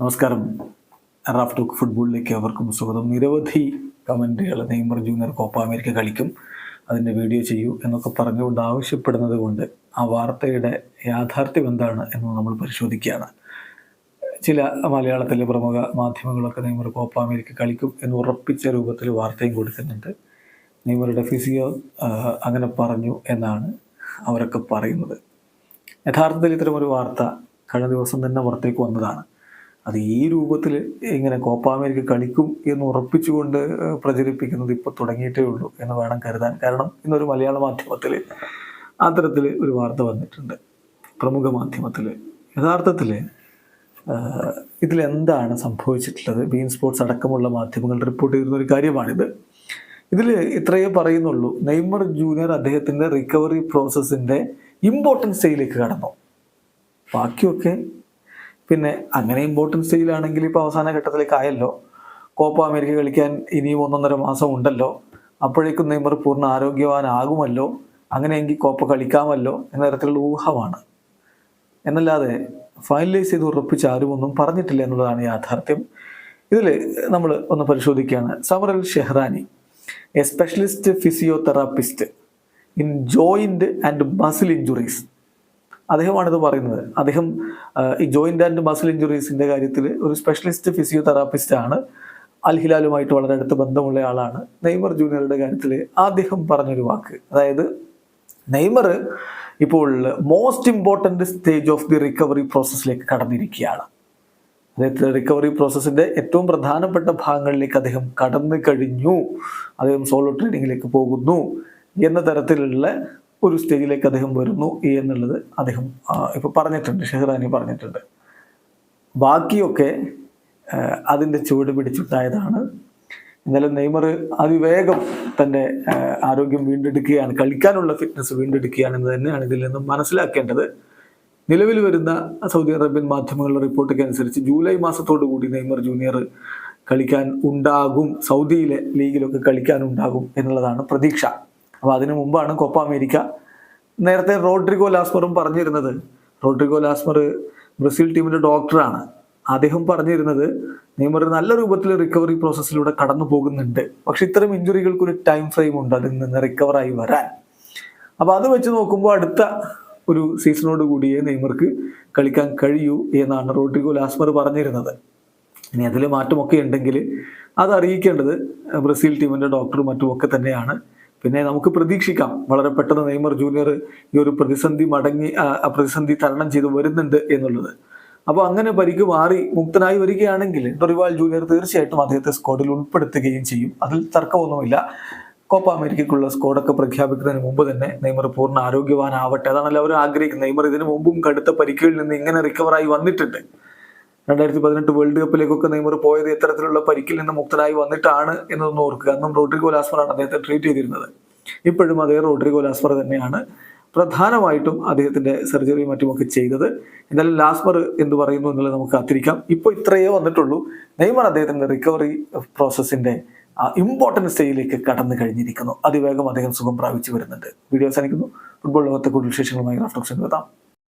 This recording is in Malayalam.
നമസ്കാരം. റാഫ് ടോക്ക് ഫുട്ബോളിലേക്ക് അവർക്കും സ്വാഗതം. നിരവധി കമന്റുകൾ നെയ്മർ ജൂനിയർ കോപ്പ അമേരിക്ക കളിക്കും. അതിന്റെ വീഡിയോ ചെയ്യൂ എന്നൊക്കെ പറഞ്ഞുകൊണ്ട് ആവശ്യപ്പെടുന്നത് കൊണ്ട് ആ വാർത്തയുടെ യാഥാർത്ഥ്യം എന്താണ് എന്ന് നമ്മൾ പരിശോധിക്കുകയാണ്. ചില മലയാളത്തിലെ പ്രമുഖ മാധ്യമങ്ങളൊക്കെ നെയ്മർ കോപ്പ അമേരിക്ക കളിക്കും എന്ന് ഉറപ്പിച്ച രൂപത്തിൽ വാർത്തയും കൊടുക്കുന്നുണ്ട്. നെയ്മറുടെ ഫിസിയോ അങ്ങനെ പറഞ്ഞു എന്നാണ് അവരൊക്കെ പറയുന്നത്. യഥാർത്ഥത്തിൽ ഇത്തരമൊരു വാർത്ത കഴിഞ്ഞ ദിവസം തന്നെ പുറത്തേക്ക് വന്നതാണ്. അത് ഈ രൂപത്തിൽ ഇങ്ങനെ കോപ്പ അമേരിക്ക കളിക്കും എന്ന് ഉറപ്പിച്ചുകൊണ്ട് പ്രചരിപ്പിക്കുന്നത് ഇപ്പോൾ തുടങ്ങിയിട്ടേ ഉള്ളൂ എന്ന് വേണം കരുതാൻ. കാരണം ഇന്നൊരു മലയാള മാധ്യമത്തിൽ അത്തരത്തിൽ ഒരു വാർത്ത വന്നിട്ടുണ്ട്. പ്രമുഖ മാധ്യമത്തിൽ യഥാർത്ഥത്തിൽ ഇതിലെന്താണ് സംഭവിച്ചിട്ടുള്ളത്? ബീൻ സ്പോർട്സ് അടക്കമുള്ള മാധ്യമങ്ങൾ റിപ്പോർട്ട് ചെയ്യുന്ന ഒരു കാര്യമാണിത്. ഇതിൽ ഇത്രയേ പറയുന്നുള്ളൂ. നെയ്മർ ജൂനിയർ അദ്ദേഹത്തിന്റെ റിക്കവറി പ്രോസസ്സിന്റെ ഇമ്പോർട്ടൻസ് സ്റ്റേജിലേക്ക് കടന്നു. ബാക്കിയൊക്കെ പിന്നെ അങ്ങനെ ഇമ്പോർട്ടൻസ് സ്റ്റേജിലാണെങ്കിൽ ഇപ്പോൾ അവസാന ഘട്ടത്തിലേക്ക് ആയല്ലോ കോപ്പ അമേരിക്ക കളിക്കാൻ ഇനിയും ഒന്നൊന്നര മാസം ഉണ്ടല്ലോ. അപ്പോഴേക്കും നെയ്മർ പൂർണ ആരോഗ്യവാനാകുമല്ലോ. അങ്ങനെയെങ്കിൽ കോപ്പ കളിക്കാമല്ലോ എന്ന തരത്തിലുള്ള ഊഹമാണ്. എന്നല്ലാതെ ഫൈനലൈസ് ചെയ്ത് ഉറപ്പിച്ച് ആരും ഒന്നും പറഞ്ഞിട്ടില്ല എന്നുള്ളതാണ് യാഥാർത്ഥ്യം. ഇതിൽ നമ്മൾ ഒന്ന് പരിശോധിക്കുകയാണ്. Samaral Shehrani a specialist physiotherapist in joint and muscle injuries അദ്ദേഹമാണിത് പറയുന്നത്. അദ്ദേഹം ഈ ജോയിന്റ് ആൻഡ് മസിൽ ഇഞ്ചുറീസിന്റെ കാര്യത്തിൽ ഒരു സ്പെഷ്യലിസ്റ്റ് ഫിസിയോതെറാപ്പിസ്റ്റ് ആണ് അൽഹിലാലുമായിട്ട് വളരെ അടുത്ത് ബന്ധമുള്ള ആളാണ്. നെയ്മർ ജൂനിയറുടെ കാര്യത്തിൽ അദ്ദേഹം പറഞ്ഞൊരു വാക്ക്. അതായത് നെയ്മർ ഇപ്പോൾ most important stage of the recovery പ്രോസസ്സിലേക്ക് കടന്നിരിക്കുകയാണ്. അദ്ദേഹത്തെ റിക്കവറി പ്രോസസ്സിന്റെ ഏറ്റവും പ്രധാനപ്പെട്ട ഭാഗങ്ങളിലേക്ക് അദ്ദേഹം കടന്നു കഴിഞ്ഞു. അദ്ദേഹം സോളോ ട്രെയിനിങ്ങിലേക്ക് പോകുന്നു. എന്ന തരത്തിലുള്ള ഒരു സ്റ്റേജിലേക്ക് അദ്ദേഹം വരുന്നു എന്നുള്ളത് അദ്ദേഹം ഇപ്പോൾ ഇപ്പൊ പറഞ്ഞിട്ടുണ്ട് ഷെഹ്റാനി പറഞ്ഞിട്ടുണ്ട്. ബാക്കിയൊക്കെ അതിന്റെ ചുവട് പിടിച്ചുണ്ടായതാണ്. എന്നാലും നെയ്മർ അതിവേഗം തന്റെ ആരോഗ്യം വീണ്ടെടുക്കുകയാണ് കളിക്കാനുള്ള ഫിറ്റ്നസ് വീണ്ടെടുക്കുകയാണ് എന്ന് തന്നെയാണ് ഇതിൽ നിന്നും മനസ്സിലാക്കേണ്ടത്. നിലവിൽ വരുന്ന സൗദി അറേബ്യൻ മാധ്യമങ്ങളുടെ റിപ്പോർട്ടൊക്കെ അനുസരിച്ച് ജൂലൈ മാസത്തോടു കൂടി നെയ്മർ ജൂനിയർ കളിക്കാൻ ഉണ്ടാകും സൗദിയിലെ ലീഗിലൊക്കെ കളിക്കാനുണ്ടാകും എന്നുള്ളതാണ് പ്രതീക്ഷ. അപ്പോൾ അതിനു മുമ്പാണ് കോപ്പ അമേരിക്ക. നേരത്തെ റോഡ്രിഗോ ലാസ്മറും പറഞ്ഞിരുന്നത്. റോഡ്രിഗോ ലാസ്മർ ബ്രസീൽ ടീമിന്റെ ഡോക്ടറാണ് അദ്ദേഹം പറഞ്ഞിരുന്നത് നെയ്മർ നല്ല രൂപത്തിൽ റിക്കവറി പ്രോസസ്സിലൂടെ കടന്നു പോകുന്നുണ്ട്. പക്ഷെ ഇത്തരം ഇഞ്ചുറികൾക്കൊരു ടൈം ഫ്രെയിം ഉണ്ട് അതിൽ നിന്ന് റിക്കവറായി വരാൻ. അപ്പോൾ അത് വെച്ച് നോക്കുമ്പോൾ അടുത്ത ഒരു സീസണോട് കൂടിയേ നെയ്മർക്ക് കളിക്കാൻ കഴിയൂ എന്നാണ് റോഡ്രിഗോ ലാസ്മർ പറഞ്ഞിരുന്നത്. ഇനി അതിൽ മാറ്റമൊക്കെ ഉണ്ടെങ്കിൽ അത് അറിയിക്കേണ്ടത് ബ്രസീൽ ടീമിന്റെ ഡോക്ടറും മറ്റുമൊക്കെ തന്നെയാണ്. പിന്നെ നമുക്ക് പ്രതീക്ഷിക്കാം. വളരെ പെട്ടെന്ന് നെയ്മർ ജൂനിയർ ഈ ഒരു പ്രതിസന്ധി മടങ്ങി ആ, പ്രതിസന്ധി തരണം ചെയ്ത് വരുന്നുണ്ട് എന്നുള്ളത്. അപ്പോൾ അങ്ങനെ പരിക്ക് മാറി മുക്തനായി വരികയാണെങ്കിൽ ഡൊറിവാൾ ജൂനിയർ തീർച്ചയായിട്ടും അദ്ദേഹത്തെ സ്ക്വാഡിൽ ഉൾപ്പെടുത്തുകയും ചെയ്യും. അതിൽ തർക്കമൊന്നുമില്ല. കോപ്പ അമേരിക്കയ്ക്കുള്ള സ്കോഡൊക്കെ പ്രഖ്യാപിക്കുന്നതിന് മുമ്പ് തന്നെ നെയ്മർ പൂർണ ആരോഗ്യവാനാവട്ടെ. അതാണല്ലോ അവർ ആഗ്രഹിക്കുന്നത്. നെയ്മർ ഇതിനു മുമ്പും കടുത്ത പരിക്കുകളിൽ നിന്ന് ഇങ്ങനെ റിക്കവറായി വന്നിട്ടുണ്ട്. രണ്ടായിരത്തി പതിനെട്ട് വേൾഡ് കപ്പിലേക്കൊക്കെ നെയ്മർ പോയത് ഇത്തരത്തിലുള്ള പരിക്കിൽ നിന്ന് മുക്തനായി വന്നിട്ടാണ് എന്നൊന്ന് ഓർക്കുക. അന്നും റോഡ്രിഗോ ലാസ്മറാണ് അദ്ദേഹത്തെ ട്രീറ്റ് ചെയ്തിരുന്നത്. ഇപ്പോഴും അതേ റോഡ്രിഗോ ലാസ്മർ തന്നെയാണ് പ്രധാനമായിട്ടും അദ്ദേഹത്തിന്റെ സർജറിയും മറ്റുമൊക്കെ ചെയ്തത്. എന്തായാലും ലാസ്മർ എന്ന് പറയുന്നു എന്നുള്ളത് നമുക്ക് കാത്തിരിക്കാം. ഇപ്പോൾ ഇത്രയേ വന്നിട്ടുള്ളൂ. നെയ്മർ അദ്ദേഹത്തിന്റെ റിക്കവറി പ്രോസസ്സിന്റെ ഇമ്പോർട്ടന്റ് സ്റ്റേജിലേക്ക് കടന്നു കഴിഞ്ഞിരിക്കുന്നു. അതിവേഗം അദ്ദേഹം സുഖം പ്രാപിച്ചു വരുന്നുണ്ട്. വീഡിയോ അവസാനിക്കുന്നു. ഫുട്ബോൾ ലോകത്തെ കൂടുതൽ വിശേഷങ്ങളുമായി റാഫ്റ്റോക്സ് എത്താം.